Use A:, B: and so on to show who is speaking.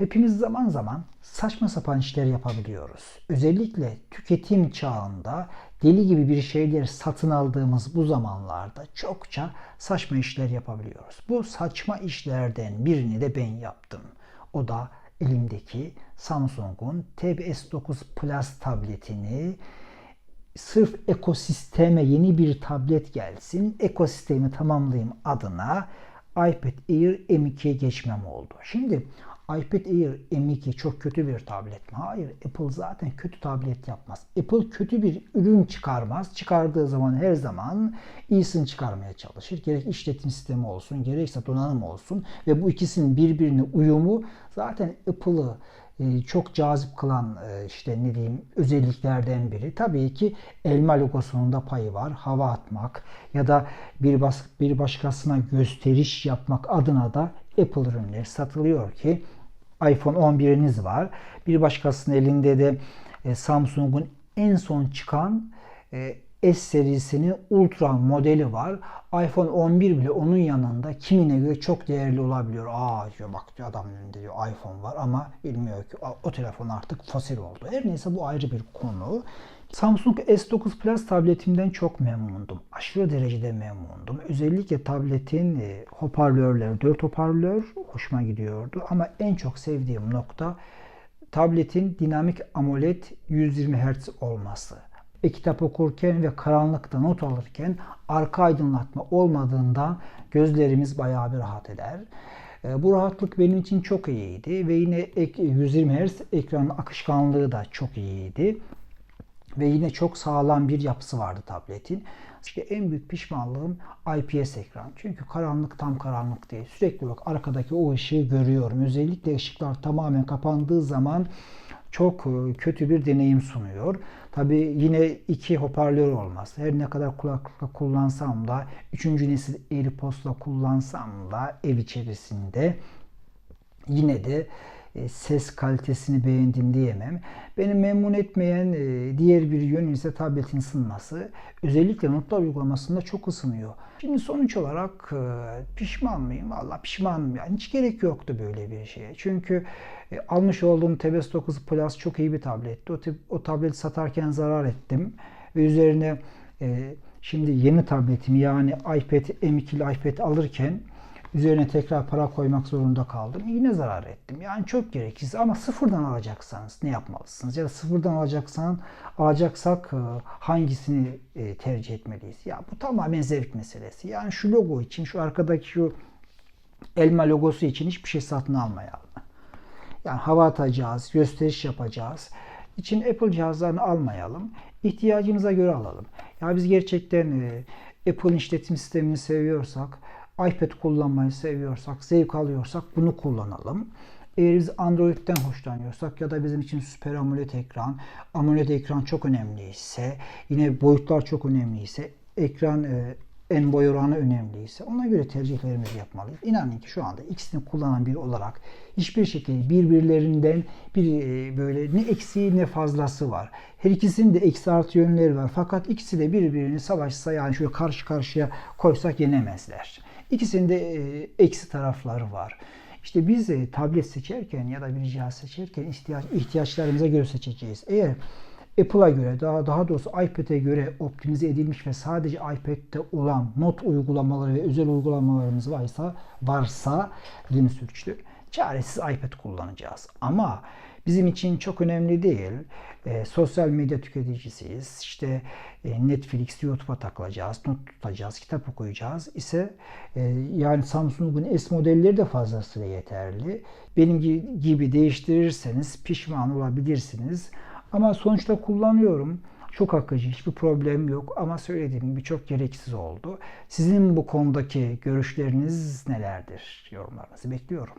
A: Hepimiz zaman zaman saçma sapan işler yapabiliyoruz. Özellikle tüketim çağında deli gibi bir şeyler satın aldığımız bu zamanlarda çokça saçma işler yapabiliyoruz. Bu saçma işlerden birini de ben yaptım. O da elimdeki Samsung'un Tab S9 Plus tabletini sırf ekosisteme yeni bir tablet gelsin, ekosistemi tamamlayayım adına iPad Air M2'ye geçmem oldu. Şimdi iPad Air M2 çok kötü bir tablet mi? Hayır. Apple zaten kötü tablet yapmaz. Apple kötü bir ürün çıkarmaz. Çıkardığı zaman her zaman iyisini çıkarmaya çalışır. Gerek işletim sistemi olsun, gerekse donanım olsun ve bu ikisinin birbirine uyumu zaten Apple'ı e, çok cazip kılan e, işte ne diyeyim özelliklerden biri. Tabii ki elma logosunun da payı var. Hava atmak ya da bir, bas, bir başkasına gösteriş yapmak adına da Apple ürünleri satılıyor ki iPhone 11'iniz var. Bir başkasının elinde de e, Samsung'un en son çıkan S serisinin Ultra modeli var. iPhone 11 bile onun yanında kimine göre çok değerli olabiliyor. Aa diyor bak diyor adamın önünde diyor iPhone var ama bilmiyor ki o telefon artık fosil oldu. Her neyse bu ayrı bir konu. Samsung S9 Plus tabletimden çok memnundum. Aşırı derecede memnundum. Özellikle tabletin e, hoparlörleri, 4 hoparlör hoşuma gidiyordu. Ama en çok sevdiğim nokta tabletin dinamik AMOLED 120 Hz olması e-kitap okurken ve karanlıkta not alırken arka aydınlatma olmadığından gözlerimiz bayağı bir rahat eder. E, bu rahatlık benim için çok iyiydi ve yine 120 Hz ekranın akışkanlığı da çok iyiydi. Ve yine çok sağlam bir yapısı vardı tabletin. İşte en büyük pişmanlığım IPS ekran. Çünkü karanlık tam karanlık değil. Sürekli bak arkadaki o ışığı görüyorum. Özellikle ışıklar tamamen kapandığı zaman çok e, kötü bir deneyim sunuyor. Tabi yine iki hoparlör olmaz. Her ne kadar kulaklıkla kullansam da, üçüncü nesil AirPods'la kullansam da ev içerisinde yine de ses kalitesini beğendim diyemem. Beni memnun etmeyen e, diğer bir yön ise tabletin ısınması. Özellikle notlar uygulamasında çok ısınıyor. Şimdi sonuç olarak e, pişman mıyım? Valla pişmanım. Yani hiç gerek yoktu böyle bir şeye. Çünkü almış olduğum TBS 9 Plus çok iyi bir tabletti. O, o tableti satarken zarar ettim. Ve üzerine şimdi yeni tabletimi yani iPad M2'li iPad alırken Üzerine tekrar para koymak zorunda kaldım. Yine zarar ettim. Yani çok gereksiz ama sıfırdan alacaksanız ne yapmalısınız? Ya da sıfırdan alacaksan alacaksak e, hangisini e, tercih etmeliyiz? Ya bu tamamen zevk meselesi. Yani şu logo için, şu arkadaki şu elma logosu için hiçbir şey satın almayalım. Yani hava atacağız, gösteriş yapacağız. için Apple cihazlarını almayalım. İhtiyacımıza göre alalım. Ya biz gerçekten e, Apple'ın işletim sistemini seviyorsak iPad kullanmayı seviyorsak, zevk alıyorsak bunu kullanalım. Eğer biz Android'den hoşlanıyorsak ya da bizim için Super AMOLED ekran, AMOLED ekran çok önemliyse, yine boyutlar çok önemliyse, ekran e, en boy oranı önemliyse ona göre tercihlerimizi yapmalıyız. İnanın ki şu anda ikisini kullanan biri olarak hiçbir şekilde birbirlerinden bir e, böyle ne eksiği ne fazlası var. Her ikisinin de eksi artı yönleri var. Fakat ikisi de birbirini savaşsa yani şöyle karşı karşıya koysak yenemezler. İkisinde e, eksi tarafları var. İşte biz de tablet seçerken ya da bir cihaz seçerken ihtiyaç, ihtiyaçlarımıza göre seçeceğiz. Eğer Apple'a göre daha daha doğrusu iPad'e göre optimize edilmiş ve sadece iPad'de olan not uygulamaları ve özel uygulamalarımız varsa varsa dilim sürçtü. Çaresiz iPad kullanacağız. Ama bizim için çok önemli değil. E, sosyal medya tüketicisiyiz. İşte e, Netflix, YouTube'a takılacağız, not tutacağız, kitap okuyacağız ise e, yani Samsung'un S modelleri de fazlasıyla yeterli. Benim gibi değiştirirseniz pişman olabilirsiniz. Ama sonuçta kullanıyorum. Çok akıcı, hiçbir problem yok ama söylediğim gibi çok gereksiz oldu. Sizin bu konudaki görüşleriniz nelerdir? Yorumlarınızı bekliyorum.